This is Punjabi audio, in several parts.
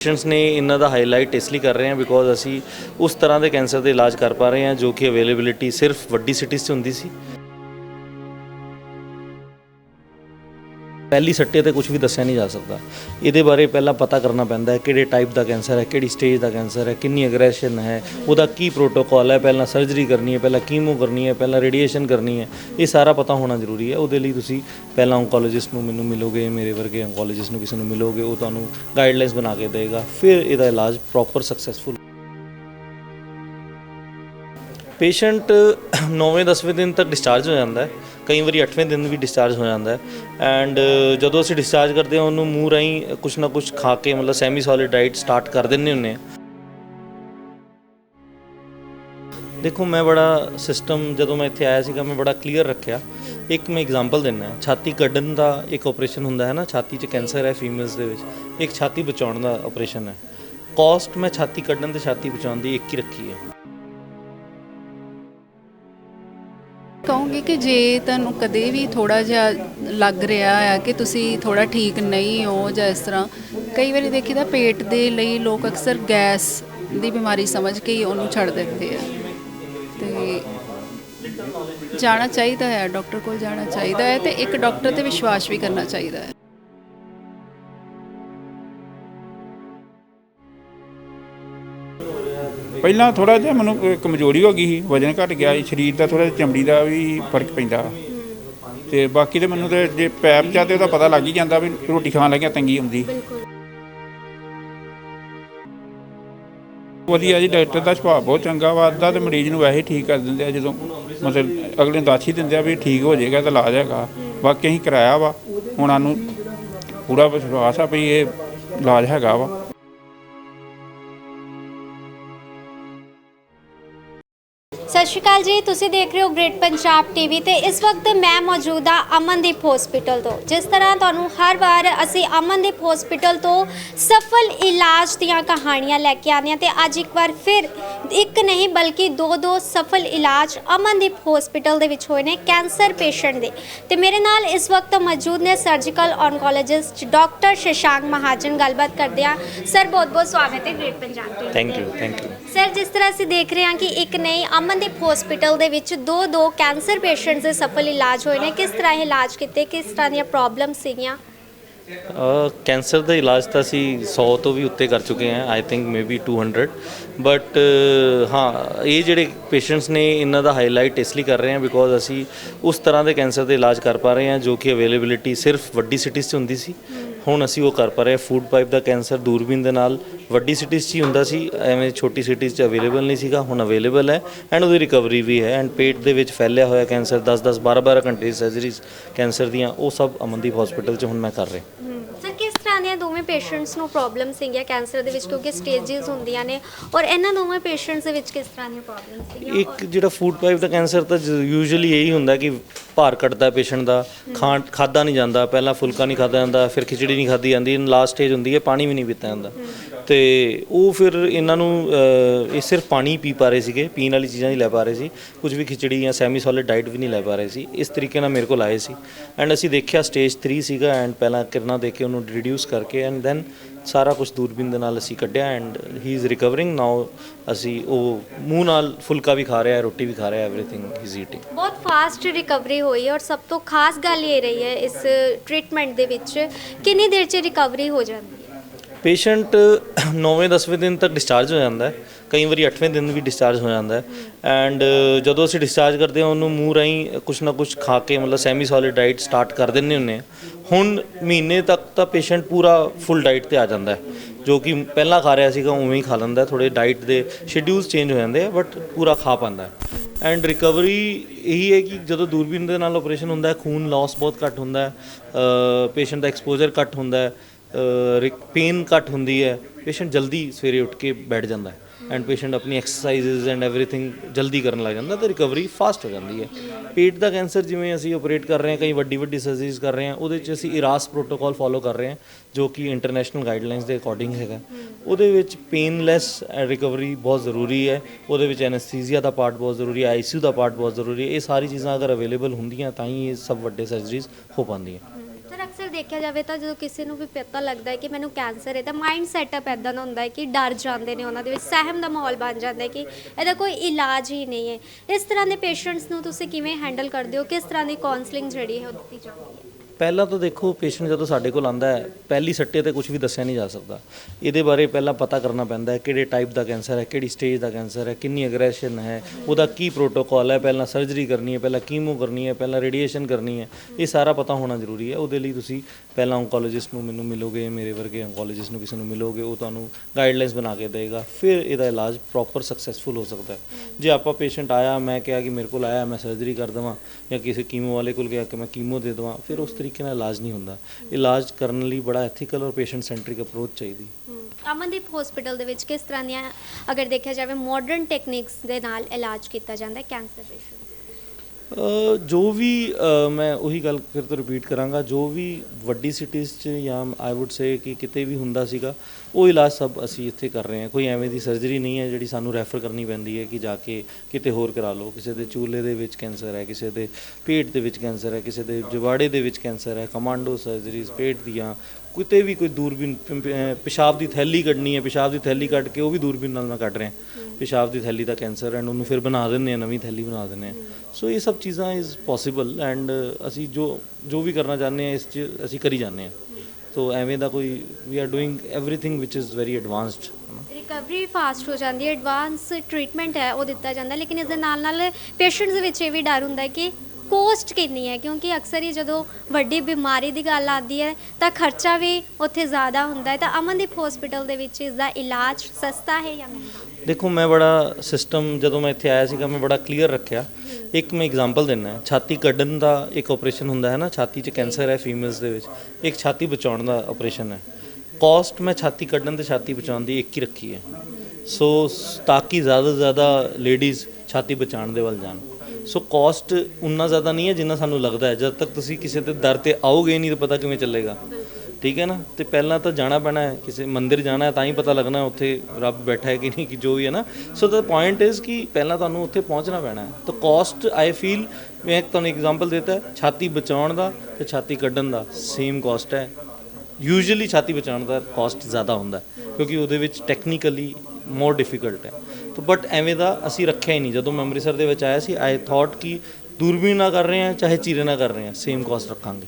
ਪੇਸ਼ੈਂਟਸ ਨੇ ਇਹਨਾਂ ਦਾ ਹਾਈਲਾਈਟ ਇਸ ਲਈ ਕਰ ਰਹੇ ਹਾਂ ਬਿਕੋਜ਼ ਅਸੀਂ ਉਸ ਤਰ੍ਹਾਂ ਦੇ ਕੈਂਸਰ ਦੇ ਇਲਾਜ ਕਰ ਪਾ ਰਹੇ ਹਾਂ ਜੋ ਕਿ ਅਵੇਲੇਬਿਲਿਟੀ ਸਿਰਫ ਵੱਡੀ ਸਿਟੀਜ਼ 'ਚ ਹੁੰਦੀ ਸੀ। ਪਹਿਲੀ ਸੱਟੇ ਤੇ ਕੁਝ ਵੀ ਦੱਸਿਆ ਨਹੀਂ ਜਾ ਸਕਦਾ। ਇਹਦੇ ਬਾਰੇ ਪਹਿਲਾਂ ਪਤਾ ਕਰਨਾ ਪੈਂਦਾ ਹੈ ਕਿਹੜੇ ਟਾਈਪ ਦਾ ਕੈਂਸਰ ਹੈ, ਕਿਹੜੀ ਸਟੇਜ ਦਾ ਕੈਂਸਰ ਹੈ, ਕਿੰਨੀ ਐਗਰੈਸ਼ਨ ਹੈ, ਉਹਦਾ ਕੀ ਪ੍ਰੋਟੋਕਾਲ ਹੈ, ਪਹਿਲਾਂ ਸਰਜਰੀ ਕਰਨੀ ਹੈ, ਪਹਿਲਾਂ ਕੀਮੋ ਕਰਨੀ ਹੈ, ਪਹਿਲਾਂ ਰੇਡੀਏਸ਼ਨ ਕਰਨੀ ਹੈ, ਇਹ ਸਾਰਾ ਪਤਾ ਹੋਣਾ ਜ਼ਰੂਰੀ ਹੈ। ਉਹਦੇ ਲਈ ਤੁਸੀਂ ਪਹਿਲਾਂ ਓਨਕੋਲੋਜਿਸਟ ਨੂੰ ਮੈਨੂੰ ਮਿਲੋਗੇ, ਮੇਰੇ ਵਰਗੇ ਓਨਕੋਲੋਜਿਸਟ ਨੂੰ ਕਿਸੇ ਨੂੰ ਮਿਲੋਗੇ, ਉਹ ਤੁਹਾਨੂੰ ਗਾਈਡਲਾਈਨਸ ਬਣਾ ਕੇ ਦੇਗਾ, ਫਿਰ ਇਹਦਾ ਇਲਾਜ ਪ੍ਰੋਪਰ ਸਕਸੈਸਫੁਲ ਪੇਸ਼ੈਂਟ 9ਵੇਂ 10ਵੇਂ ਦਿਨ ਤੱਕ ਡਿਸਚਾਰਜ ਹੋ ਜਾਂਦਾ ਹੈ। ਕਈ ਵਾਰੀ 8ਵੇਂ ਦਿਨ ਵੀ ਡਿਸਚਾਰਜ ਹੋ ਜਾਂਦਾ ਹੈ। ਐਂਡ ਜਦੋਂ ਅਸੀਂ ਡਿਸਚਾਰਜ ਕਰਦੇ ਹਾਂ, ਉਹਨੂੰ ਮੂੰਹ ਰਾਹੀਂ ਕੁਛ ਨਾ ਕੁਛ ਖਾ ਕੇ ਮਤਲਬ ਸੈਮੀ ਸੋਲਿਡ ਡਾਈਟ ਸਟਾਰਟ ਕਰ ਦਿੰਦੇ ਹੁੰਨੇ ਆ ਦੇਖੋ, ਮੈਂ ਬੜਾ ਸਿਸਟਮ ਜਦੋਂ ਮੈਂ ਇੱਥੇ ਆਇਆ ਸੀਗਾ, ਮੈਂ ਬੜਾ ਕਲੀਅਰ ਰੱਖਿਆ। ਇੱਕ ਮੈਂ ਐਗਜ਼ਾਮਪਲ ਦਿੰਦਾ ਛਾਤੀ ਕੱਢਣ ਦਾ ਇੱਕ ਆਪਰੇਸ਼ਨ ਹੁੰਦਾ ਹੈ ਨਾ, ਛਾਤੀ 'ਚ ਕੈਂਸਰ ਹੈ ਫੀਮੇਲਸ ਦੇ ਵਿੱਚ। ਇੱਕ ਛਾਤੀ ਬਚਾਉਣ ਦਾ ਆਪਰੇਸ਼ਨ ਹੈ। ਕਾਸਟ ਮੈਂ ਛਾਤੀ ਕੱਢਣ ਤੇ ਛਾਤੀ ਬਚਾਉਣ ਦੀ ਇੱਕ ਹੀ ਰੱਖੀ ਹੈ। ਕਹੂੰਗੀ ਕਿ ਜੇ ਤੁਹਾਨੂੰ ਕਦੇ ਵੀ ਥੋੜਾ ਜਿਹਾ ਲੱਗ ਰਿਹਾ ਆ ਕਿ ਤੁਸੀਂ ਥੋੜਾ ਠੀਕ ਨਹੀਂ ਹੋ ਜਾਂ ਇਸ ਤਰ੍ਹਾਂ, ਕਈ ਵਾਰੀ ਦੇਖੀਦਾ ਪੇਟ ਦੇ ਲਈ ਲੋਕ ਅਕਸਰ ਗੈਸ ਦੀ ਬਿਮਾਰੀ ਸਮਝ ਕੇ ਹੀ ਉਹਨੂੰ ਛੱਡ ਦਿੰਦੇ ਆ। ਤੇ ਜਾਣਾ ਚਾਹੀਦਾ ਹੈ, ਡਾਕਟਰ ਕੋਲ ਜਾਣਾ ਚਾਹੀਦਾ ਹੈ ਤੇ ਇੱਕ ਡਾਕਟਰ ਤੇ ਵਿਸ਼ਵਾਸ ਵੀ ਕਰਨਾ ਚਾਹੀਦਾ ਹੈ। ਪਹਿਲਾਂ ਥੋੜਾ ਜਿਹਾ ਮੈਨੂੰ ਕਮਜ਼ੋਰੀ ਹੋ ਗਈ ਸੀ ਵਜਨ ਘਟ ਗਿਆ ਸੀ ਸਰੀਰ ਦਾ ਥੋੜਾ ਚਮੜੀ ਦਾ ਵੀ ਫ਼ਰਕ ਪੈਂਦਾ। ਤੇ ਬਾਕੀ ਤੇ ਮੈਨੂੰ ਤੇ ਜੇ ਪੈਪ ਚਾ ਤੇ ਉਹਦਾ ਪਤਾ ਲੱਗ ਹੀ ਜਾਂਦਾ ਵੀ ਰੋਟੀ ਖਾਣ ਲੱਗਿਆ ਤੰਗੀ ਆਉਂਦੀ। ਵਧੀਆ ਜੀ ਡਾਕਟਰ ਦਾ ਸੁਭਾਅ ਬਹੁਤ ਚੰਗਾ ਵਾ ਅੱਧਾ ਤੇ ਮਰੀਜ਼ ਨੂੰ ਵੈਸੇ ਹੀ ਠੀਕ ਕਰ ਦਿੰਦੇ ਆ ਜਦੋਂ ਮਤਲਬ ਅਗਲੇ ਨੂੰ ਦੱਸ ਹੀ ਦਿੰਦੇ ਆ ਵੀ ਠੀਕ ਹੋ ਜਾਏਗਾ ਤਾਂ ਇਲਾਜ ਹੈਗਾ। ਬਾਕੀ ਅਸੀਂ ਕਰਾਇਆ ਵਾ ਹੁਣ ਸਾਨੂੰ ਪੂਰਾ ਵਿਸ਼ਵਾਸ ਆ ਵੀ ਇਹ ਇਲਾਜ ਹੈਗਾ ਵਾ। ਸਤਿ ਸ਼੍ਰੀ ਅਕਾਲ ਜੀ ਤੁਸੀਂ ਦੇਖ ਰਹੇ ਹੋ ਗ੍ਰੇਟ ਪੰਜਾਬ ਟੀਵੀ ਤੇ ਇਸ ਵਕਤ ਮੈਂ ਮੌਜੂਦ ਅਮਨਦੀਪ ਹਸਪੀਟਲ ਤੋਂ। ਜਿਸ ਤਰ੍ਹਾਂ ਤੁਹਾਨੂੰ ਹਰ ਵਾਰ ਅਸੀਂ ਅਮਨਦੀਪ ਹਸਪੀਟਲ ਤੋਂ ਸਫਲ ਇਲਾਜ ਦੀਆਂ ਕਹਾਣੀਆਂ ਲੈ ਕੇ ਆਉਂਦੇ ਹਾਂ ਤੇ ਅੱਜ ਇੱਕ ਵਾਰ ਫਿਰ ਇੱਕ ਨਹੀਂ ਬਲਕਿ ਦੋ ਦੋ ਸਫਲ ਇਲਾਜ ਅਮਨਦੀਪ ਹਸਪੀਟਲ ਦੇ ਵਿੱਚ ਹੋਏ ਨੇ ਕੈਂਸਰ ਪੇਸ਼ੈਂਟ ਦੇ। ਤੇ ਮੇਰੇ ਨਾਲ ਇਸ ਵਕਤ ਮੌਜੂਦ ਨੇ surgical oncologist doctor Shashank Mahajan. ਗੱਲਬਾਤ ਕਰਦੇ ਆ ਸਰ ਬਹੁਤ ਬਹੁਤ ਸਵਾਗਤ ਹੈ Great Punjab TV thank you thank you sir ਜਿਸ ਤਰ੍ਹਾਂ ਅਸੀਂ ਦੇਖ ਰਹੇ ਹਾਂ ਕਿ ਇੱਕ ਨਈ ਅਮਨਦੀਪ ਹਸਪੀਟਲ ਦੇ ਵਿੱਚ ਦੋ ਦੋ ਕੈਂਸਰ ਪੇਸ਼ੈਂਟਸ ਦੇ ਸਫਲ ਇਲਾਜ ਹੋਏ ਨੇ। ਕਿਸ ਤਰ੍ਹਾਂ ਇਹ ਇਲਾਜ ਕੀਤੇ? ਕਿਸ ਤਰ੍ਹਾਂ ਦੀਆਂ ਪ੍ਰੋਬਲਮ ਸੀਗੀਆਂ? ਕੈਂਸਰ ਦਾ ਇਲਾਜ ਤਾਂ ਅਸੀਂ 100 ਤੋਂ ਵੀ ਉੱਤੇ ਕਰ ਚੁੱਕੇ ਹਾਂ। ਆਈ ਥਿੰਕ ਮੇਬੀ 200 ਬਟ ਹਾਂ, ਇਹ ਜਿਹੜੇ ਪੇਸ਼ੈਂਟਸ ਨੇ, ਇਹਨਾਂ ਦਾ ਹਾਈਲਾਈਟ ਇਸ ਲਈ ਕਰ ਰਹੇ ਹਾਂ ਬਿਕੋਜ਼ ਅਸੀਂ ਉਸ ਤਰ੍ਹਾਂ ਦੇ ਕੈਂਸਰ ਦੇ ਇਲਾਜ ਕਰ ਪਾ ਰਹੇ ਹਾਂ ਜੋ ਕਿ ਅਵੇਲੇਬਿਲਿਟੀ ਸਿਰਫ ਵੱਡੀ ਸਿਟੀਜ਼ 'ਚ ਹੁੰਦੀ ਸੀ। ਹੁਣ ਅਸੀਂ ਉਹ ਕਰ ਪਾ ਰਹੇ ਫੂਡ ਪਾਈਪ ਦਾ ਕੈਂਸਰ ਦੂਰਬੀਨ ਦੇ ਨਾਲ ਵੱਡੀ ਸਿਟੀਜ਼ 'ਚ ਹੀ ਹੁੰਦਾ ਸੀ ਐਵੇਂ ਛੋਟੀ ਸਿਟੀਜ਼ 'ਚ ਅਵੇਲੇਬਲ ਨਹੀਂ ਸੀਗਾ ਹੁਣ ਅਵੇਲੇਬਲ ਹੈ ਐਂਡ ਉਹਦੀ ਰਿਕਵਰੀ ਵੀ ਹੈ ਐਂਡ ਪੇਟ ਦੇ ਵਿੱਚ ਫੈਲਿਆ ਹੋਇਆ ਕੈਂਸਰ 10 10 12 12 ਘੰਟੇ ਦੀ ਸਰਜਰੀਜ਼ ਕੈਂਸਰ ਦੀਆਂ ਉਹ ਸਭ ਅਮਨਦੀਪ ਹਸਪੀਟਲ 'ਚ ਹੁਣ ਮੈਂ ਕਰ ਰਿਹਾ। ਸਰ ਕਿਸ ਤਰ੍ਹਾਂ ਦੀਆਂ ਦੋਵੇਂ ਪੇਸ਼ੈਂਟਸ ਨੂੰ ਪ੍ਰੋਬਲਮ ਸੀਗੀਆਂ ਕੈਂਸਰ ਦੇ ਵਿੱਚ? ਕਿਉਂਕਿ ਸਟੇजेस ਹੁੰਦੀਆਂ ਨੇ ਔਰ ਇਹਨਾਂ ਦੋਵੇਂ ਪੇਸ਼ੈਂਟਸ ਦੇ ਵਿੱਚ ਕਿਸ ਤਰ੍ਹਾਂ ਦੀਆਂ ਪ੍ਰੋਬਲਮ ਸੀਗੀਆਂ? ਇੱਕ ਜਿਹੜਾ ਫੂਡ ਪਾਈਪ ਦਾ ਕੈਂਸਰ ਤਾਂ ਯੂਜੂਅਲੀ ਇਹੀ ਹੁੰਦਾ ਕਿ ਭਾਰ ਘਟਦਾ ਪੇਸ਼ੈਂਟ ਦਾ ਖਾਣ ਖਾਦਾ ਨਹੀਂ ਜਾਂਦਾ ਪਹਿਲਾਂ ਫੁਲਕਾ ਨਹੀਂ ਖਾਦਾ ਜਾਂਦਾ ਫਿਰ ਖਿਚੜੀ ਨਹੀਂ ਖਾਦੀ ਜਾਂਦੀ ਲਾਸਟ ਸਟੇਜ ਹੁੰਦੀ ਹੈ ਪਾਣੀ ਵੀ ਨਹੀਂ ਪੀਤਾ ਜਾਂਦਾ। ਤੇ ਉਹ ਫਿਰ ਇਹਨਾਂ ਨੂੰ ਅਹ, ਇਹ ਸਿਰਫ ਪਾਣੀ ਪੀ ਪਾ ਰਹੇ ਸੀਗੇ ਪੀਣ ਵਾਲੀ ਚੀਜ਼ਾਂ ਨਹੀਂ ਲੈ ਪਾ ਰਹੇ ਸੀ ਕੁਝ ਵੀ ਖਿਚੜੀ ਜਾਂ ਸੈਮੀ ਸੋਲਿਡ ਡਾਈਟ ਵੀ ਨਹੀਂ ਲੈ ਪਾ ਰਹੇ ਸੀ ਇਸ ਤਰੀਕੇ ਨਾਲ ਮੇਰੇ ਕੋਲ ਆਏ ਸੀ। ਐਂਡ ਅਸੀਂ ਦੇਖਿਆ ਸਟੇਜ 3 ਸੀਗਾ ਐਂਡ ਪਹਿਲਾਂ ਕਿਰਨਾਂ ਦੇ ਕੇ ਉਹਨੂੰ ਰਿਡਿਊਸ ਕਰਕੇ ਐਂਡ ਦੈਨ ਸਾਰਾ ਕੁਝ ਦੂਰਬੀਨ ਦੇ ਨਾਲ ਅਸੀਂ ਕੱਢਿਆ and he is recovering now ਅਸੀਂ ਉਹ ਮੂੰਹ ਨਾਲ ਫੁਲਕਾ ਵੀ ਖਾ ਰਿਹਾ ਹੈ ਰੋਟੀ ਵੀ ਖਾ ਰਿਹਾ ਹੈ ਐਵਰੀਥਿੰਗ ਹੀ ਇਜ਼ ਈਟਿੰਗ ਬਹੁਤ ਫਾਸਟ ਰਿਕਵਰੀ ਹੋਈ ਹੈ ਔਰ ਸਭ ਤੋਂ ਖਾਸ ਗੱਲ ਇਹ ਰਹੀ ਹੈ ਇਸ ਟ੍ਰੀਟਮੈਂਟ ਦੇ ਵਿੱਚ ਕਿੰਨੀ ਦੇਰ 'ਚ ਰਿਕਵਰੀ ਹੋ ਜਾਂਦੀ ਹੈ? ਪੇਸ਼ੈਂਟ 9ਵੇਂ 10ਵੇਂ ਦਿਨ ਤੱਕ ਡਿਸਚਾਰਜ ਹੋ ਜਾਂਦਾ ਹੈ ਕਈ ਵਾਰੀ 8ਵੇਂ ਦਿਨ ਵੀ ਡਿਸਚਾਰਜ ਹੋ ਜਾਂਦਾ ਹੈ। ਐਂਡ ਜਦੋਂ ਅਸੀਂ ਡਿਸਚਾਰਜ ਕਰਦੇ ਹਾਂ ਉਹਨੂੰ ਮੂੰਹ ਰਾਹੀਂ ਕੁਛ ਨਾ ਕੁਛ ਖਾ ਕੇ ਮਤਲਬ ਸੈਮੀ ਸੋਲਿਡ ਡਾਈਟ ਸਟਾਰਟ ਕਰ ਦਿੰਦੇ ਹੁੰਨੇ ਆ ਹੁਣ ਮਹੀਨੇ ਤੱਕ ਤਾਂ ਪੇਸ਼ੈਂਟ ਪੂਰਾ ਫੁੱਲ ਡਾਈਟ ਤੇ ਆ ਜਾਂਦਾ ਹੈ। ਜੋ ਕਿ ਪਹਿਲਾਂ ਖਾ ਰਿਹਾ ਸੀਗਾ, ਉਵੇਂ ਹੀ ਖਾ ਲੈਂਦਾ ਥੋੜੇ ਡਾਈਟ ਦੇ ਸ਼ੈਡਿਊਲਸ ਚੇਂਜ ਹੋ ਜਾਂਦੇ ਆ ਬਟ ਪੂਰਾ ਖਾ ਪਾਉਂਦਾ ਹੈ। ਐਂਡ ਰਿਕਵਰੀ ਇਹੀ ਹੈ ਕਿ ਜਦੋਂ ਦੂਰਬੀਨ ਦੇ ਨਾਲ ਆਪਰੇਸ਼ਨ ਹੁੰਦਾ ਹੈ, ਖੂਨ ਲਾਸ ਬਹੁਤ ਘੱਟ ਹੁੰਦਾ ਹੈ ਪੇਸ਼ੈਂਟ ਦਾ ਐਕਸਪੋਜ਼ਰ ਘੱਟ ਹੁੰਦਾ ਹੈ ਪੇਨ ਘੱਟ ਹੁੰਦੀ ਹੈ। ਪੇਸ਼ੈਂਟ ਜਲਦੀ ਸਵੇਰੇ ਉੱਠ ਕੇ ਬੈਠ ਜਾਂਦਾ ਹੈ। ਐਂਡ ਪੇਸ਼ੈਂਟ ਆਪਣੀ ਐਕਸਰਸਾਈਜ਼ਸ ਐਂਡ ਐਵਰੀਥਿੰਗ ਜਲਦੀ ਕਰਨ ਲੱਗ ਜਾਂਦਾ ਤੇ ਰਿਕਵਰੀ ਫਾਸਟ ਹੋ ਜਾਂਦੀ ਹੈ ਪੇਟ ਦਾ ਕੈਂਸਰ ਜਿਵੇਂ ਅਸੀਂ ਆਪਰੇਟ ਕਰ ਰਹੇ ਹਾਂ ਕਈ ਵੱਡੀ ਵੱਡੀ ਸਰਜਰੀਜ਼ ਕਰ ਰਹੇ ਹਾਂ ਉਹਦੇ 'ਚ ਅਸੀਂ ਇਰਾਸ ਪ੍ਰੋਟੋਕਾਲ ਫੋਲੋ ਕਰ ਰਹੇ ਹਾਂ ਜੋ ਕਿ ਇੰਟਰਨੈਸ਼ਨਲ ਗਾਈਡਲਾਈਨਸ ਦੇ ਅਕੋਰਡਿੰਗ ਹੈਗਾ ਉਹਦੇ ਵਿੱਚ ਪੇਨਲੈਸ ਰਿਕਵਰੀ ਬਹੁਤ ਜ਼ਰੂਰੀ ਹੈ ਉਹਦੇ ਵਿੱਚ ਐਨਸਥੀਸੀਆ ਦਾ ਪਾਰਟ ਬਹੁਤ ਜ਼ਰੂਰੀ ਹੈ ਆਈਸੀਯੂ ਦਾ ਪਾਰਟ ਬਹੁਤ ਜ਼ਰੂਰੀ ਹੈ ਇਹ ਸਾਰੀ ਚੀਜ਼ਾਂ ਅਗਰ ਅਵੇਲੇਬਲ ਹੁੰਦੀਆਂ ਤਾਂ ਹੀ ਇਹ ਸਭ ਵੱਡੇ ਸਰਜਰੀਜ਼ ਹੋ ਪਾਉਂਦੀਆਂ ਅਕਸਰ ਦੇਖਿਆ ਜਾਵੇ ਤਾਂ ਜਦੋਂ ਕਿਸੇ ਨੂੰ ਵੀ ਪਤਾ ਲੱਗਦਾ ਹੈ ਕਿ ਮੈਨੂੰ ਕੈਂਸਰ ਹੈ ਤਾਂ ਮਾਈਂਡ ਸੈਟਅਪ ਐਦਾਂ ਦਾ ਹੁੰਦਾ ਹੈ ਕਿ ਡਰ ਜਾਂਦੇ ਨੇ ਉਹਨਾਂ ਦੇ ਵਿੱਚ, ਸਹਿਮ ਦਾ ਮਾਹੌਲ ਬਣ ਜਾਂਦਾ ਹੈ ਕਿ ਇਹਦਾ ਕੋਈ ਇਲਾਜ ਹੀ ਨਹੀਂ ਹੈ। ਇਸ ਤਰ੍ਹਾਂ ਦੇ ਪੇਸ਼ੈਂਟਸ ਨੂੰ ਤੁਸੀਂ ਕਿਵੇਂ ਹੈਂਡਲ ਕਰਦੇ ਹੋ? ਕਿਸ ਤਰ੍ਹਾਂ ਦੀ ਕਾਉਂਸਲਿੰਗ ਜਿਹੜੀ ਹੈ ਉਹ ਦਿੱਤੀ ਜਾਂਦੀ ਹੈ? ਪਹਿਲਾਂ ਤਾਂ ਦੇਖੋ ਪੇਸ਼ੈਂਟ ਜਦੋਂ ਸਾਡੇ ਕੋਲ ਆਂਦਾ ਹੈ, ਪਹਿਲੀ ਸੱਟੇ ਤੇ ਕੁਝ ਵੀ ਦੱਸਿਆ ਨਹੀਂ ਜਾ ਸਕਦਾ। ਇਹਦੇ ਬਾਰੇ ਪਹਿਲਾਂ ਪਤਾ ਕਰਨਾ ਪੈਂਦਾ ਹੈ ਕਿਹੜੇ ਟਾਈਪ ਦਾ ਕੈਂਸਰ ਹੈ, ਕਿਹੜੀ ਸਟੇਜ ਦਾ ਕੈਂਸਰ ਹੈ, ਕਿੰਨੀ ਐਗਰੈਸ਼ਨ ਹੈ, ਉਹਦਾ ਕੀ ਪ੍ਰੋਟੋਕਾਲ ਹੈ, ਪਹਿਲਾਂ ਸਰਜਰੀ ਕਰਨੀ ਹੈ, ਪਹਿਲਾਂ ਕੀਮੋ ਕਰਨੀ ਹੈ, ਪਹਿਲਾਂ ਰੇਡੀਏਸ਼ਨ ਕਰਨੀ ਹੈ। ਇਹ ਸਾਰਾ ਪਤਾ ਹੋਣਾ ਜ਼ਰੂਰੀ ਹੈ। ਉਹਦੇ ਲਈ ਤੁਸੀਂ ਪਹਿਲਾਂ ਓਨਕੋਲੋਜਿਸਟ ਨੂੰ ਮੈਨੂੰ ਮਿਲੋਗੇ, ਮੇਰੇ ਵਰਗੇ ਓਨਕੋਲੋਜਿਸਟ ਨੂੰ ਕਿਸੇ ਨੂੰ ਮਿਲੋਗੇ, ਉਹ ਤੁਹਾਨੂੰ ਗਾਈਡਲਾਈਨਸ ਬਣਾ ਕੇ ਦੇਗਾ ਫਿਰ ਇਹਦਾ ਇਲਾਜ ਪ੍ਰੋਪਰ ਸਕਸੈਸਫੁਲ ਹੋ ਸਕਦਾ ਹੈ। ਜੇ ਆਪਾਂ ਪੇਸ਼ੈਂਟ ਆਇਆ, ਮੈਂ ਕਿਹਾ ਕਿ ਮੇਰੇ ਕੋਲ ਆਇਆ, ਮੈਂ ਸਰਜਰੀ ਕਰ ਦੇਵਾਂ ਜਾਂ ਕਿਸੇ ਕੀਮੋ ਵਾਲੇ ਕੋਲ ਗਿਆ ਕਿ ਮੈਂ ਕੀਮੋ ਦੇ ਦੇਵਾਂ, ਫਿਰ ਉਸ ਤਰੀਕੇ ਨਾਲ ਇਲਾਜ ਨਹੀਂ ਹੁੰਦਾ। ਇਲਾਜ ਕਰਨ ਲਈ ਬੜਾ ਐਥੀਕਲ ਔਰ ਪੇਸ਼ੈਂਟ ਸੈਂਟਰਿਕ ਅਪਰੋਚ ਚਾਹੀਦੀ ਅਮਨਦੀਪ ਹਸਪੀਟਲ ਦੇ ਵਿੱਚ ਕਿਸ ਤਰ੍ਹਾਂ ਦੀਆਂ ਅਗਰ ਦੇਖਿਆ ਜਾਵੇ ਮਾਡਰਨ ਟੈਕਨੀਕਸ ਦੇ ਨਾਲ ਇਲਾਜ ਕੀਤਾ ਜਾਂਦਾ ਹੈ ਕੈਂਸਰ ਪੇਸ਼ੈਂਟਸ ਜੋ ਵੀ ਮੈਂ ਉਹੀ ਗੱਲ ਫਿਰ ਤੋਂ ਰਿਪੀਟ ਕਰਾਂਗਾ, ਜੋ ਵੀ ਵੱਡੀ ਸਿਟੀਜ਼ 'ਚ ਜਾਂ ਆਈ ਊਡ ਸੇ ਕਿ ਕਿਤੇ ਵੀ ਹੁੰਦਾ ਸੀਗਾ, ਉਹ ਇਲਾਜ ਸਭ ਅਸੀਂ ਇੱਥੇ ਕਰ ਰਹੇ ਹਾਂ। ਕੋਈ ਐਵੇਂ ਦੀ ਸਰਜਰੀ ਨਹੀਂ ਹੈ ਜਿਹੜੀ ਸਾਨੂੰ ਰੈਫਰ ਕਰਨੀ ਪੈਂਦੀ ਹੈ ਕਿ ਜਾ ਕੇ ਕਿਤੇ ਹੋਰ ਕਰਾ ਲਓ। ਕਿਸੇ ਦੇ ਚੂਲੇ ਦੇ ਵਿੱਚ ਕੈਂਸਰ ਹੈ, ਕਿਸੇ ਦੇ ਪੇਟ ਦੇ ਵਿੱਚ ਕੈਂਸਰ ਹੈ, ਕਿਸੇ ਦੇ ਜਵਾੜੇ ਦੇ ਵਿੱਚ ਕੈਂਸਰ ਹੈ ਕਮਾਂਡੋ ਸਰਜਰੀਜ਼ ਪੇਟ ਦੀਆਂ ਕਿਤੇ ਵੀ ਕੋਈ ਦੂਰਬੀਨ ਪ- ਪ- ਅਹ ਪਿਸ਼ਾਬ ਦੀ ਥੈਲੀ ਕੱਢਣੀ ਹੈ ਪਿਸ਼ਾਬ ਦੀ ਥੈਲੀ ਕੱਢ ਕੇ ਉਹ ਵੀ ਦੂਰਬੀਨ ਨਾਲ ਮੈਂ ਕੱਢ ਰਿਹਾ ਪਿਸ਼ਾਬ ਦੀ ਥੈਲੀ ਦਾ ਕੈਂਸਰ ਐਂਡ ਉਹਨੂੰ ਫਿਰ ਬਣਾ ਦਿੰਦੇ ਆ ਨਵੀਂ ਥੈਲੀ ਬਣਾ ਦਿੰਦੇ ਆ ਸੋ ਇਹ ਸਭ ਚੀਜ਼ਾਂ ਇਜ਼ ਪੋਸੀਬਲ ਐਂਡ ਅਸੀਂ ਜੋ ਜੋ ਵੀ ਕਰਨਾ ਚਾਹੁੰਦੇ ਆ ਇਸ 'ਚ ਅਸੀਂ ਕਰੀ ਜਾਂਦੇ ਆ ਸੋ ਐਵੇਂ ਦਾ ਕੋਈ ਵੀ are doing everything which is very advanced recovery fast ਹੋ ਜਾਂਦੀ ਹੈ ਐਡਵਾਂਸ ਟ੍ਰੀਟਮੈਂਟ ਹੈ ਉਹ ਦਿੱਤਾ ਜਾਂਦਾ ਲੇਕਿਨ ਇਸ ਦੇ ਨਾਲ ਨਾਲ ਪੇਸ਼ੈਂਟਸ ਦੇ ਵਿੱਚ ਇਹ ਵੀ ਡਰ ਹੁੰਦਾ ਹੈ ਕਿ ਕੋਸਟ ਕਿੰਨੀ ਹੈ? ਕਿਉਂਕਿ ਅਕਸਰ ਹੀ ਜਦੋਂ ਵੱਡੀ ਬਿਮਾਰੀ ਦੀ ਗੱਲ ਆਉਂਦੀ ਹੈ ਤਾਂ ਖਰਚਾ ਵੀ ਉੱਥੇ ਜ਼ਿਆਦਾ ਹੁੰਦਾ ਹੈ। ਤਾਂ ਅਮਨਦੀਪ ਹਸਪੀਟਲ ਦੇ ਵਿੱਚ ਇਸ ਦਾ ਇਲਾਜ ਸਸਤਾ ਹੈ ਜਾਂ ਮਹਿੰਗਾ? ਦੇਖੋ ਮੈਂ ਬੜਾ ਸਿਸਟਮ ਜਦੋਂ ਮੈਂ ਇੱਥੇ ਆਇਆ ਸੀਗਾ ਮੈਂ ਬੜਾ ਕਲੀਅਰ ਰੱਖਿਆ। ਇੱਕ ਮੈਂ ਐਗਜ਼ਾਮਪਲ ਦਿੰਨਾ ਛਾਤੀ ਕੱਢਣ ਦਾ ਇੱਕ ਆਪਰੇਸ਼ਨ ਹੁੰਦਾ ਹੈ ਨਾ ਛਾਤੀ 'ਚ ਕੈਂਸਰ ਹੈ ਫੀਮੇਲਸ ਦੇ ਵਿੱਚ। ਇੱਕ ਛਾਤੀ ਬਚਾਉਣ ਦਾ ਆਪਰੇਸ਼ਨ ਹੈ। ਕਾਸਟ ਮੈਂ ਛਾਤੀ ਕੱਢਣ ਤੇ ਛਾਤੀ ਬਚਾਉਣ ਦੀ ਇੱਕ ਹੀ ਰੱਖੀ ਹੈ। ਸੋ ਸ- ਤਾਂ ਕਿ ਜ਼ਿਆਦਾ ਤੋਂ ਜ਼ਿਆਦਾ ਲੇਡੀਜ਼ ਛਾਤੀ ਬਚਾਉਣ ਦੇ ਵੱਲ ਜਾਣ। ਸੋ ਕਾਸਟ ਉਨਾ ਜ਼ਿਆਦਾ ਨਹੀਂ ਹੈ ਜਿੰਨਾ ਸਾਨੂੰ ਲੱਗਦਾ ਹੈ ਜਦ ਤੱਕ ਤੁਸੀਂ ਕਿਸੇ ਦੇ ਦਰ ਤੇ ਆਓਗੇ ਨਹੀਂ ਤਾਂ ਪਤਾ ਕਿਵੇਂ ਚੱਲੇਗਾ ਠੀਕ ਹੈ ਨਾ ਤੇ ਪਹਿਲਾਂ ਤਾਂ ਜਾਣਾ ਪੈਣਾ ਹੈ ਕਿਸੇ ਮੰਦਿਰ ਜਾਣਾ ਹੈ ਤਾਂ ਹੀ ਪਤਾ ਲੱਗਣਾ ਉੱਥੇ ਰੱਬ ਬੈਠਾ ਹੈ ਕਿ ਨਹੀਂ ਕਿ ਜੋ ਵੀ ਹੈ ਨਾ ਸੋ ਦਾ ਪੁਆਇੰਟ ਇਜ਼ ਕਿ ਪਹਿਲਾਂ ਤੁਹਾਨੂੰ ਉੱਥੇ ਪਹੁੰਚਣਾ ਪੈਣਾ ਹੈ ਤਾਂ ਕਾਸਟ ਆਈ ਫੀਲ ਮੈਂ ਇੱਕ ਤੁਹਾਨੂੰ ਐਗਜ਼ਾਮਪਲ ਦਿੱਤਾ ਛਾਤੀ ਬਚਾਉਣ ਦਾ ਤੇ ਛਾਤੀ ਕੱਢਣ ਦਾ ਸੇਮ ਕਾਸਟ ਹੈ ਯੂਜੂਅਲੀ ਛਾਤੀ ਬਚਾਉਣ ਦਾ ਕਾਸਟ ਜ਼ਿਆਦਾ ਹੁੰਦਾ ਕਿਉਂਕਿ ਉਹਦੇ ਵਿੱਚ ਟੈਕਨੀਕਲੀ ਮੋਰ ਡਿਫਿਕਲਟ ਹੈ। ਤਾਂ ਬਟ ਐਵੇਂ ਦਾ ਅਸੀਂ ਰੱਖਿਆ ਹੀ ਨਹੀਂ। ਜਦੋਂ ਮੈਂ ਅੰਮ੍ਰਿਤਸਰ ਦੇ ਵਿੱਚ ਆਇਆ ਸੀ ਆਈ ਥਾਟ ਕਿ ਦੂਰਬੀਨ ਨਾਲ ਕਰ ਰਹੇ ਹਾਂ ਚਾਹੇ ਚੀਰੇ ਨਾਲ ਕਰ ਰਹੇ ਹਾਂ ਸੇਮ ਕਾਸਟ ਰੱਖਾਂਗੇ।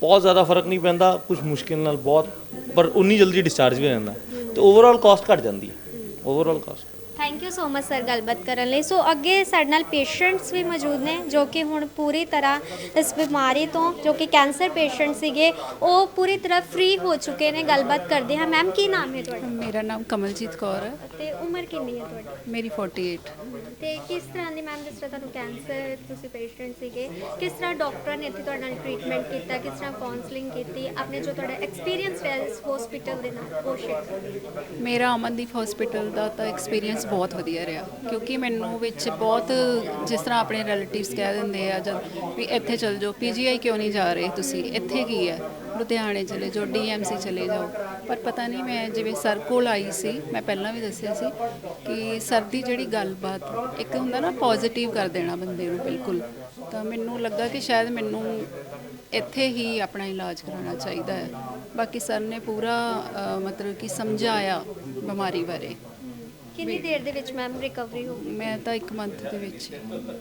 ਬਹੁਤ ਜ਼ਿਆਦਾ ਫ਼ਰਕ ਨਹੀਂ ਪੈਂਦਾ ਕੁਝ ਮੁਸ਼ਕਿਲ ਨਾਲ ਬਹੁਤ, ਪਰ ਉਨੀ ਜਲਦੀ ਡਿਸਚਾਰਜ ਵੀ ਹੋ ਜਾਂਦਾ। ਤੇ ਓਵਰਆਲ ਕਾਸਟ ਘਟ ਜਾਂਦੀ ਹੈ। Overall cost thank you so much sir ਗੱਲਬਾਤ ਕਰਨ ਲਈ। ਸੋ ਅੱਗੇ ਸਾਡੇ ਨਾਲ ਪੇਸ਼ੈਂਟਸ ਵੀ ਮੌਜੂਦ ਨੇ ਜੋ ਕਿ ਹੁਣ ਪੂਰੀ ਤਰ੍ਹਾਂ ਇਸ ਬਿਮਾਰੀ ਤੋਂ ਜੋ ਕਿ ਕੈਂਸਰ ਪੇਸ਼ੈਂਟ ਸੀਗੇ ਉਹ ਪੂਰੀ ਤਰ੍ਹਾਂ ਫ੍ਰੀ ਹੋ ਚੁੱਕੇ ਨੇ। ਗੱਲਬਾਤ ਕਰਦੇ ਹਾਂ। ਮੈਮ ਕੀ ਨਾਮ ਹੈ ਤੁਹਾਡਾ? ਮੇਰਾ ਨਾਮ ਕਮਲਜੀਤ ਕੌਰ ਹੈ। ਤੇ ਉਮਰ ਕਿੰਨੀ ਹੈ ਤੁਹਾਡੀ? ਮੇਰੀ 48 ਤੇ ਕਿਸ ਤਰ੍ਹਾਂ ਦੀ ਮੈਮ ਜਿਸ ਤਰ੍ਹਾਂ ਤੁਹਾਨੂੰ ਕੈਂਸਰ ਤੁਸੀਂ ਪੇਸ਼ੈਂਟ ਸੀਗੇ ਕਿਸ ਤਰ੍ਹਾਂ ਡਾਕਟਰਾਂ ਨੇ ਇੱਥੇ ਤੁਹਾਡੇ ਟ੍ਰੀਟਮੈਂਟ ਕੀਤਾ ਕਿਸ ਤਰ੍ਹਾਂ ਕਾਉਂਸਲਿੰਗ ਕੀਤੀ ਆਪਣੇ ਜੋ ਤੁਹਾਡਾ ਐਕਸਪੀਰੀਅੰਸ ਹੈ ਇਸ ਹਸਪੀਟਲ ਦੇ ਨਾਲ ਉਹ ਸ਼ੇਅਰ ਮੇਰਾ ਅਮਨਦੀਪ ਹਸਪੀਟਲ ਦਾ ਤਾਂ ਐਕਸਪੀਰੀਅੰਸ ਬਹੁਤ ਵਧੀਆ ਰਿਹਾ ਕਿਉਂਕਿ ਮੈਨੂੰ ਵਿੱਚ ਬਹੁਤ ਜਿਸ ਤਰ੍ਹਾਂ ਆਪਣੇ ਰਿਲੇਟਿਵਸ ਕਹਿ ਦਿੰਦੇ ਆ ਜਦ ਵੀ ਇੱਥੇ ਚਲ ਜਾਓ ਪੀਜੀਆਈ ਕਿਉਂ ਨਹੀਂ ਜਾ ਰਹੇ ਤੁਸੀਂ? ਇੱਥੇ ਕੀ ਹੈ? ਲੁਧਿਆਣੇ ਚਲੇ ਜਾਓ ਡੀਐਮਸੀ ਚਲੇ ਜਾਓ। ਪਰ ਪਤਾ ਨਹੀਂ ਮੈਂ ਜਿਵੇਂ ਸਰ ਕੋਲ ਆਈ ਸੀ ਮੈਂ ਪਹਿਲਾਂ ਵੀ ਦੱਸਿਆ ਸੀ ਕਿ ਸਰ ਦੀ ਜਿਹੜੀ ਗੱਲਬਾਤ ਇੱਕ ਹੁੰਦਾ ਨਾ ਪੋਜ਼ਿਟਿਵ ਕਰ ਦੇਣਾ ਬੰਦੇ ਨੂੰ ਬਿਲਕੁਲ। ਤਾਂ ਮੈਨੂੰ ਲੱਗਾ ਕਿ ਸ਼ਾਇਦ ਮੈਨੂੰ ਇੱਥੇ ਹੀ ਆਪਣਾ ਇਲਾਜ ਕਰਾਉਣਾ ਚਾਹੀਦਾ ਹੈ। ਬਾਕੀ ਸਰ ਨੇ ਪੂਰਾ ਅ, ਮਤਲਬ ਕਿ ਸਮਝਾਇਆ ਬਿਮਾਰੀ ਬਾਰੇ। ਕਿੰਨੀ ਦੇਰ ਦੇ ਵਿੱਚ ਮੈਮ ਰਿਕਵਰੀ ਹੋ ਗਈ? ਮੈਂ ਤਾਂ ਇੱਕ ਮੰਥ ਦੇ ਵਿੱਚ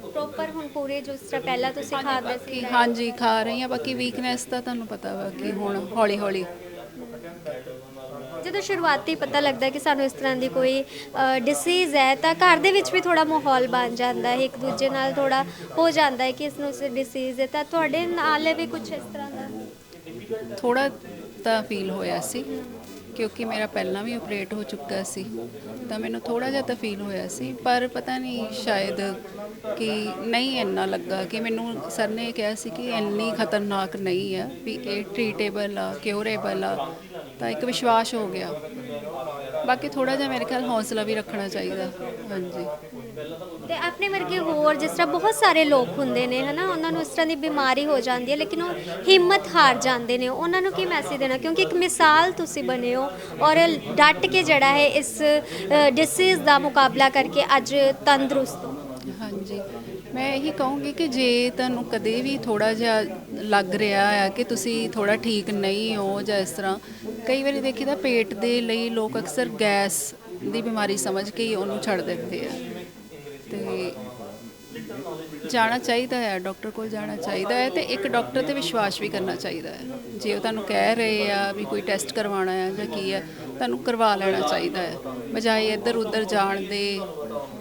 ਪ੍ਰੋਪਰ ਹੁਣ ਪੂਰੇ ਜੋ ਇਸ ਤਰ੍ਹਾਂ ਪਹਿਲਾਂ ਤੁਸੀਂ ਖਾਦੇ ਸੀ ਕਿ ਹਾਂਜੀ ਖਾ ਰਹੀ ਹਾਂ ਬਾਕੀ ਵੀਕਨੈਸ ਤਾਂ ਤੁਹਾਨੂੰ ਪਤਾ ਵਾ ਕਿ ਹੁਣ ਹੌਲੀ ਹੌਲੀ ਜਦੋਂ ਸ਼ੁਰੂਆਤੀ ਪਤਾ ਲੱਗਦਾ ਕਿ ਸਾਨੂੰ ਇਸ ਤਰ੍ਹਾਂ ਦੀ ਕੋਈ ਡਿਸੀਜ਼ ਹੈ ਤਾਂ ਘਰ ਦੇ ਵਿੱਚ ਵੀ ਥੋੜਾ ਮਾਹੌਲ ਬਣ ਜਾਂਦਾ ਹੈ ਇੱਕ ਦੂਜੇ ਨਾਲ ਥੋੜਾ ਹੋ ਜਾਂਦਾ ਹੈ ਕਿ ਇਸ ਨੂੰ ਡਿਸੀਜ਼ ਹੈ। ਤਾਂ ਤੁਹਾਡੇ ਨਾਲ ਵੀ ਕੁਝ ਇਸ ਤਰ੍ਹਾਂ ਦਾ? ਥੋੜਾ ਤਾਂ ਫੀਲ ਹੋਇਆ ਸੀ। ਕਿਉਂਕਿ ਮੇਰਾ ਪਹਿਲਾਂ ਵੀ ਆਪਰੇਟ ਹੋ ਚੁੱਕਾ ਸੀ, ਤਾਂ ਮੈਨੂੰ ਥੋੜਾ ਜਿਹਾ ਤਾਂ ਫੀਲ ਹੋਇਆ ਸੀ, ਪਰ ਪਤਾ ਨਹੀਂ ਸ਼ਾਇਦ ਕਿ ਨਹੀਂ ਇੰਨਾ ਲੱਗਾ ਕਿ ਮੈਨੂੰ ਸਰ ਨੇ ਕਿਹਾ ਸੀ ਕਿ ਇੰਨੀ ਖਤਰਨਾਕ ਨਹੀਂ ਆ, ਵੀ ਇਹ ਟ੍ਰੀਟੇਬਲ ਆ ਕਿਉਰੇਬਲ ਆ, ਤਾਂ ਇੱਕ ਵਿਸ਼ਵਾਸ ਹੋ ਗਿਆ। ਬਾਕੀ ਥੋੜਾ ਜਿਹਾ ਮੇਰੇ ਖਿਆਲ ਹੌਸਲਾ ਵੀ ਰੱਖਣਾ ਚਾਹੀਦਾ, ਹਾਂਜੀ। ਤੇ ਆਪਣੇ ਵਰਗੇ ਹੋਰ ਜਿਸ ਤਰ੍ਹਾਂ ਬਹੁਤ ਸਾਰੇ ਲੋਕ ਹੁੰਦੇ ਨੇ, ਹਨਾ, ਉਹਨਾਂ ਨੂੰ ਇਸ ਤਰ੍ਹਾਂ ਦੀ ਬਿਮਾਰੀ ਹੋ ਜਾਂਦੀ ਹੈ, ਲੇਕਿਨ ਉਹ ਹਿੰਮਤ ਹਾਰ ਜਾਂਦੇ ਨੇ। ਉਹਨਾਂ ਨੂੰ ਕੀ ਮੈਸੇਜ ਦੇਣਾ? ਕਿਉਂਕਿ ਇੱਕ ਮਿਸਾਲ ਤੁਸੀਂ ਬਣੇ ਹੋ ਔਰ ਡਟ ਕੇ ਜਿਹੜਾ ਹੈ ਇਸ ਡਿਸੀਜ਼ ਦਾ ਮੁਕਾਬਲਾ ਕਰਕੇ ਅੱਜ ਤੰਦਰੁਸਤ ਹੋ। ਹਾਂਜੀ। ਮੈਂ ਇਹੀ ਕਹੂੰਗੀ ਕਿ ਜੇ ਤੁਹਾਨੂੰ ਕਦੇ ਵੀ ਥੋੜਾ ਜਿਹਾ ਲੱਗ ਰਿਹਾ ਆ ਕਿ ਤੁਸੀਂ ਥੋੜਾ ਠੀਕ ਨਹੀਂ ਹੋ ਜਾਂ ਇਸ ਤਰ੍ਹਾਂ, ਕਈ ਵਾਰੀ ਦੇਖੀਦਾ ਪੇਟ ਦੇ ਲਈ ਲੋਕ ਅਕਸਰ ਗੈਸ ਦੀ ਬਿਮਾਰੀ ਸਮਝ ਕੇ ਹੀ ਉਹਨੂੰ ਛੱਡ ਦਿੰਦੇ ਆ। ਜਾਣਾ ਚਾਹੀਦਾ ਹੈ, ਡਾਕਟਰ ਕੋਲ ਜਾਣਾ ਚਾਹੀਦਾ ਹੈ ਤੇ ਇੱਕ ਡਾਕਟਰ ਤੇ ਵਿਸ਼ਵਾਸ ਵੀ ਕਰਨਾ ਚਾਹੀਦਾ ਹੈ। ਜੇ ਉਹ ਤੁਹਾਨੂੰ ਕਹਿ ਰਹੇ ਆ ਵੀ ਕੋਈ ਟੈਸਟ ਕਰਵਾਉਣਾ ਹੈ ਜਾਂ ਕੀ ਹੈ, ਤੁਹਾਨੂੰ ਕਰਵਾ ਲੈਣਾ ਚਾਹੀਦਾ ਹੈ। ਬਜਾਏ ਇੱਧਰ ਉੱਧਰ ਜਾਣ ਦੇ,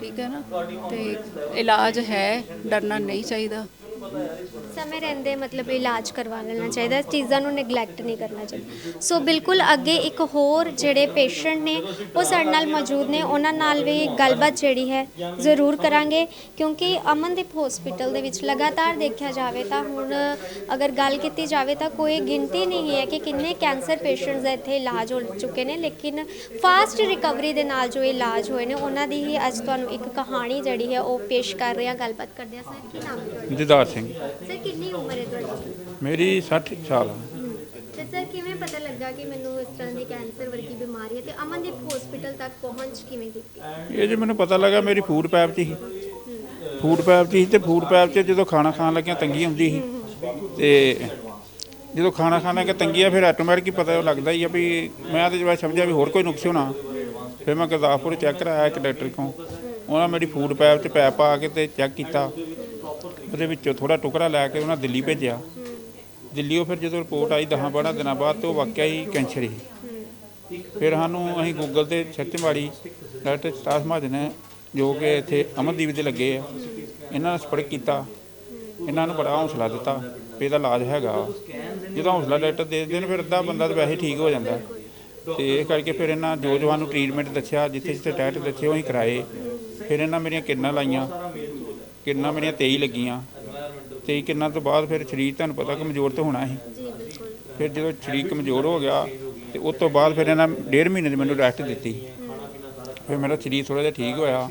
ਠੀਕ ਹੈ ਨਾ? ਤੇ ਇਲਾਜ ਹੈ, ਡਰਨਾ ਨਹੀਂ ਚਾਹੀਦਾ। ਸਮੇਂ ਰਹਿੰਦੇ ਮਤਲਬ ਇਲਾਜ ਕਰਵਾ ਲੈਣਾ ਚਾਹੀਦਾ ਇਸ ਚੀਜ਼ਾਂ ਨੂੰ ਨੈਗਲੈਕਟ ਨਹੀਂ ਕਰਨਾ ਚਾਹੀਦਾ। ਸੋ ਬਿਲਕੁਲ ਅੱਗੇ ਇੱਕ ਹੋਰ ਜਿਹੜੇ ਪੇਸ਼ੈਂਟ ਨੇ ਉਹ ਸਾਡੇ ਨਾਲ ਮੌਜੂਦ ਨੇ ਉਹਨਾਂ ਨਾਲ ਵੀ ਗੱਲਬਾਤ ਜਿਹੜੀ ਹੈ ਜ਼ਰੂਰ ਕਰਾਂਗੇ ਕਿਉਂਕਿ ਅਮਨਦੀਪ ਹਸਪੀਟਲ ਦੇ ਵਿੱਚ ਲਗਾਤਾਰ ਦੇਖਿਆ ਜਾਵੇ ਤਾਂ ਹੁਣ ਅਗਰ ਗੱਲ ਕੀਤੀ ਜਾਵੇ ਤਾਂ ਕੋਈ ਗਿਣਤੀ ਨਹੀਂ ਹੈ ਕਿ ਕਿੰਨੇ ਕੈਂਸਰ ਪੇਸ਼ੈਂਟਸ ਇੱਥੇ ਇਲਾਜ ਹੋ ਚੁੱਕੇ ਨੇ ਲੇਕਿਨ ਫਾਸਟ ਰਿਕਵਰੀ ਦੇ ਨਾਲ ਜੋ ਇਲਾਜ ਹੋਏ ਨੇ ਉਹਨਾਂ ਦੀ ਹੀ ਅੱਜ ਤੁਹਾਨੂੰ ਇੱਕ ਕਹਾਣੀ ਜਿਹੜੀ ਹੈ ਉਹ ਪੇਸ਼ ਕਰ ਰਹੇ ਹਾਂ। ਗੱਲਬਾਤ ਕਰਦੇ ਹਾਂ। ਸਰ ਕੀ ਨਾਮ ਹੈ ਤੁਹਾਡਾ? ਦਿਦਾਰ ਸਿੰਘ। ਸਰ ਕਿੰਨੀ ਉਮਰ ਹੈ ਤੁਹਾਡੀ? ਮੇਰੀ 60 ਸਾਲ ਆ। ਤੇ ਸਰ ਕਿਵੇਂ ਪਤਾ ਲੱਗਾ ਕਿ ਮੈਨੂੰ ਇਸ ਤਰ੍ਹਾਂ ਦੀ ਕੈਂਸਰ ਵਰਗੀ ਬਿਮਾਰੀ ਹੈ ਤੇ ਅਮਨਦੀਪ ਹਸਪੀਟਲ ਤੱਕ ਪਹੁੰਚ ਕਿਵੇਂ ਕੀਤੀ? ਇਹ ਜੇ ਮੈਨੂੰ ਪਤਾ ਲੱਗਾ ਮੇਰੀ ਫੂਡ ਪੈਪ 'ਚ ਸੀ ਫੂਡ ਪੈਪ 'ਚ ਸੀ ਤੇ ਫੂਡ ਪੈਪ 'ਚ ਜਦੋਂ ਖਾਣਾ ਖਾਣ ਲੱਗਿਆ ਤੰਗੀ ਹੁੰਦੀ ਸੀ। ਤੇ ਜਦੋਂ ਖਾਣਾ ਖਾਣ ਲੱਗਿਆ ਤੰਗੀ ਆ ਫਿਰ ਆਟੋਮੈਟਿਕ ਹੀ ਪਤਾ ਲੱਗਦਾ ਹੀ ਆ ਵੀ ਮੈਂ ਤੇ ਜਵਾਬ ਸਮਝਿਆ ਵੀ ਹੋਰ ਕੋਈ ਨੁਕਸ ਹੋਣਾ। ਫਿਰ ਮੈਂ ਗੁਰਦਾਸਪੁਰ ਚੈੱਕ ਕਰਾਇਆ ਇੱਕ ਡਾਕਟਰ ਕੋਲ। ਉਹਨਾਂ ਮੇਰੀ ਫੂਡ ਪੈਪ 'ਚ ਪੈਪ ਪਾ ਕੇ ਤੇ ਚੈੱਕ ਕੀਤਾ। ਉਹਦੇ ਵਿੱਚੋਂ ਥੋੜਾ ਟੁਕੜਾ ਲੈ ਕੇ ਉਹਨਾਂ ਦਿੱਲੀ ਭੇਜਿਆ। ਦਿੱਲੀੋਂ ਫਿਰ ਜਦੋਂ ਰਿਪੋਰਟ ਆਈ 10 12 ਦਿਨਾਂ ਬਾਅਦ ਤੇ ਉਹ ਵਾਕਿਆ ਹੀ ਕੈਂਸਰ ਹੀ। ਫਿਰ ਸਾਨੂੰ ਅਸੀਂ ਗੂਗਲ ਤੇ ਸਰਚ ਮਾਰੀ, ਡਾਕਟਰ ਸਤਾਸ ਮਹਾਜਨ ਨੇ ਜੋ ਕਿ ਇੱਥੇ ਅਮਨਦੀਪ ਦੇ ਲੱਗੇ ਆ, ਇਹਨਾਂ ਨਾਲ ਸੰਪਰਕ ਕੀਤਾ, ਇਹਨਾਂ ਨੂੰ ਬੜਾ ਹੌਸਲਾ ਦਿੱਤਾ ਵੀ ਇਹਦਾ ਇਲਾਜ ਹੈਗਾ ਜਦੋਂ ਹੌਸਲਾ ਡਾਕਟਰ ਦੇ ਦਿੰਦੇ ਨੇ ਫਿਰ ਅੱਧਾ ਬੰਦਾ ਤਾਂ ਵੈਸੇ ਠੀਕ ਹੋ ਜਾਂਦਾ। ਤੇ ਇਹ ਕਰਕੇ ਫਿਰ ਇਹਨਾਂ ਜੋ ਜਵਾਨ ਨੂੰ ਟ੍ਰੀਟਮੈਂਟ ਦੱਸਿਆ ਜਿੱਥੇ ਜਿੱਥੇ ਟੈਸਟ ਦੱਸੇ, ਉਹ ਅਸੀਂ ਕਰਾਏ। ਫਿਰ ਇਹਨਾਂ ਮੇਰੀਆਂ ਕਿਰਨਾਂ ਲਾਈਆਂ। ਕਿਰਨਾਂ ਮੇਰੀਆਂ 23 ਲੱਗੀਆਂ। 23 ਕਿਰਨਾਂ ਤੋਂ ਬਾਅਦ ਫਿਰ ਸਰੀਰ ਤੁਹਾਨੂੰ ਪਤਾ ਕਮਜ਼ੋਰ ਤਾਂ ਹੋਣਾ ਸੀ। ਫਿਰ ਜਦੋਂ ਸਰੀਰ ਕਮਜ਼ੋਰ ਹੋ ਗਿਆ ਤੇ ਉਸ ਤੋਂ ਬਾਅਦ ਫਿਰ ਇਹਨਾਂ ਡੇਢ ਮਹੀਨੇ ਦੀ ਮੈਨੂੰ ਰੈਸਟ ਦਿੱਤੀ। ਫਿਰ ਮੇਰਾ ਸਰੀਰ ਥੋੜਾ ਜਿਹਾ ਠੀਕ ਹੋਇਆ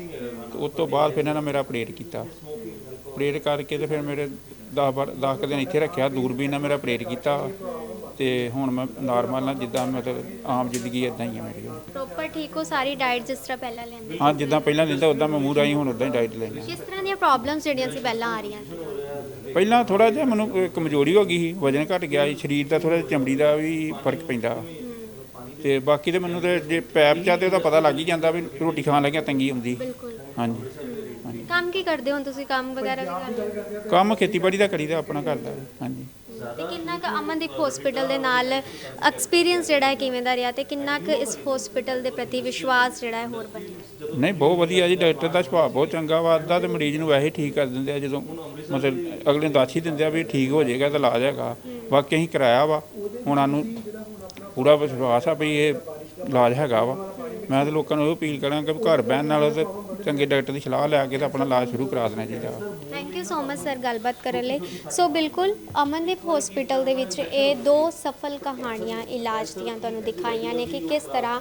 ਤੇ ਉਸ ਤੋਂ ਬਾਅਦ ਫਿਰ ਇਹਨਾਂ ਨੇ ਮੇਰਾ ਆਪਰੇਟ ਕੀਤਾ। ਆਪਰੇਟ ਕਰਕੇ ਤੇ ਫਿਰ ਮੇਰੇ 10 10 ਦਿਨ ਇੱਥੇ ਰੱਖਿਆ, ਦੂਰਬੀਨ ਨਾਲ ਮੇਰਾ ਆਪਰੇਟ ਕੀਤਾ। ਤੇ ਹੁਣ ਮੈਂ ਨਾਰਮਲ ਨਾਲ ਜਿੱਦਾਂ ਮਤਲਬ ਆਮ ਜ਼ਿੰਦਗੀ ਇਦਾਂ ਹੀ ਹੈ ਮੇਰੀ ਹੁਣ। ਪ੍ਰੋਪਰ ਠੀਕ ਹੋ ਸਾਰੀ ਡਾਈਟ ਜਿਸ ਤਰ੍ਹਾਂ ਪਹਿਲਾਂ ਲੈਂਦੇ ਹਾਂ ਜਿੱਦਾਂ ਪਹਿਲਾਂ ਲੈਂਦਾ ਉਦਾਂ ਮੈਂ ਮੂੰਹ ਰਾਹੀਂ ਹੁਣ ਉਦਾਂ ਹੀ ਡਾਈਟ ਲੈਂਦਾ। ਕਿਸ ਤਰ੍ਹਾਂ ਦੀਆਂ ਪ੍ਰੋਬਲਮਸ ਜਿਹੜੀਆਂ ਸੀ ਪਹਿਲਾਂ ਆ ਰਹੀਆਂ ਸੀ? ਪਹਿਲਾਂ ਥੋੜਾ ਜਿਹਾ ਮੈਨੂੰ ਕਮਜ਼ੋਰੀ ਹੋ ਗਈ ਸੀ ਵਜਨ ਘਟ ਗਿਆ ਸੀ ਸਰੀਰ ਦਾ ਥੋੜਾ ਚਮੜੀ ਦਾ ਵੀ ਫ਼ਰਕ ਪੈਂਦਾ। ਤੇ ਬਾਕੀ ਤੇ ਮੈਨੂੰ ਤੇ ਜੇ ਪੈਪ ਚਾ ਤੇ ਉਹਦਾ ਪਤਾ ਲੱਗ ਹੀ ਜਾਂਦਾ ਵੀ ਰੋਟੀ ਖਾਣ ਲੱਗਿਆ ਤੰਗੀ ਹੁੰਦੀ ਬਿਲਕੁਲ। ਹਾਂਜੀ। ਹਾਂਜੀ। ਕੰਮ ਕੀ ਕਰਦੇ ਹੋ ਤੁਸੀਂ? ਕੰਮ ਵਗੈਰਾ ਵੀ ਕਰਦੇ ਹੋ? ਕੰਮ ਖੇਤੀਬਾੜੀ ਦਾ ਕਰੀਦਾ ਆਪਣਾ ਘਰ ਦਾ। ਹਾਂਜੀ। ਤੇ ਕਿੰਨਾ ਕੁ ਅਮਨਦੀਪ ਹਸਪੀਟਲ ਦੇ ਨਾਲ ਐਕਸਪੀਰੀਅੰਸ ਜਿਹੜਾ ਹੈ ਕਿਵੇਂ ਦਾ ਰਿਹਾ ਤੇ ਕਿੰਨਾ ਕੁ ਇਸ ਹਸਪੀਟਲ ਦੇ ਪ੍ਰਤੀ ਵਿਸ਼ਵਾਸ ਜਿਹੜਾ ਹੈ ਹੋਰ ਬਣਿਆ? ਨਹੀਂ ਬਹੁਤ ਵਧੀਆ ਜੀ ਡਾਕਟਰ ਦਾ ਸੁਭਾਅ ਬਹੁਤ ਚੰਗਾ ਵਾ ਅੱਧਾ ਤੇ ਮਰੀਜ਼ ਨੂੰ ਵੈਸੇ ਹੀ ਠੀਕ ਕਰ ਦਿੰਦੇ ਆ ਜਦੋਂ ਮਤਲਬ ਅਗਲੇ ਹੀ ਦਿੰਦੇ ਆ ਵੀ ਠੀਕ ਹੋ ਜਾਏਗਾ ਤਾਂ ਇਲਾਜ ਹੈਗਾ। ਬਾਕੀ ਅਸੀਂ ਕਰਾਇਆ ਵਾ ਹੁਣ ਸਾਨੂੰ ਪੂਰਾ ਵਿਸ਼ਵਾਸ ਆ ਵੀ ਇਹ ਇਲਾਜ ਹੈਗਾ ਵਾ। ਮੈਂ ਤਾਂ ਲੋਕਾਂ ਨੂੰ ਇਹ ਅਪੀਲ ਕਰਾਂਗਾ ਵੀ ਘਰ ਬਹਿਣ ਨਾਲੋਂ ਤੇ ਚੰਗੇ ਡਾਕਟਰ ਦੀ ਸਲਾਹ ਲੈ ਕੇ ਤਾਂ ਆਪਣਾ ਇਲਾਜ ਸ਼ੁਰੂ ਕਰਾ ਦੇਣਾ ਚਾਹੀਦਾ ਵਾ। Thank you so much sir ਗੱਲਬਾਤ ਕਰਨ ਲਈ। ਸੋ ਬਿਲਕੁਲ, ਅਮਨਦੀਪ ਹਸਪੀਟਲ ਦੇ ਵਿੱਚ ਇਹ ਦੋ ਸਫਲ ਕਹਾਣੀਆਂ ਇਲਾਜ ਦੀਆਂ ਤੁਹਾਨੂੰ ਦਿਖਾਈਆਂ ਨੇ ਕਿ ਕਿਸ ਤਰ੍ਹਾਂ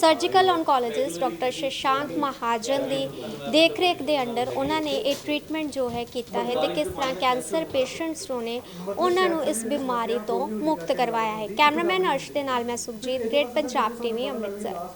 surgical oncologist doctor Shashank Mahajan ਦੀ ਦੇਖਰੇਖ ਦੇ ਅੰਡਰ ਉਹਨਾਂ ਨੇ ਇਹ ਟ੍ਰੀਟਮੈਂਟ ਜੋ ਹੈ ਕੀਤਾ ਹੈ ਤੇ ਕਿਸ ਤਰ੍ਹਾਂ ਕੈਂਸਰ ਪੇਸ਼ੈਂਟਸ ਨੂੰ ਨੇ ਉਹਨਾਂ ਨੂੰ ਇਸ ਬਿਮਾਰੀ ਤੋਂ ਮੁਕਤ ਕਰਵਾਇਆ ਹੈ। ਕੈਮਰਾਮੈਨ ਅਰਸ਼ ਦੇ ਨਾਲ ਮੈਂ ਸੁਖਜੀਤ ਗ੍ਰੇਟ ਪੰਜਾਬ ਟੀਵੀ ਅੰਮ੍ਰਿਤਸਰ।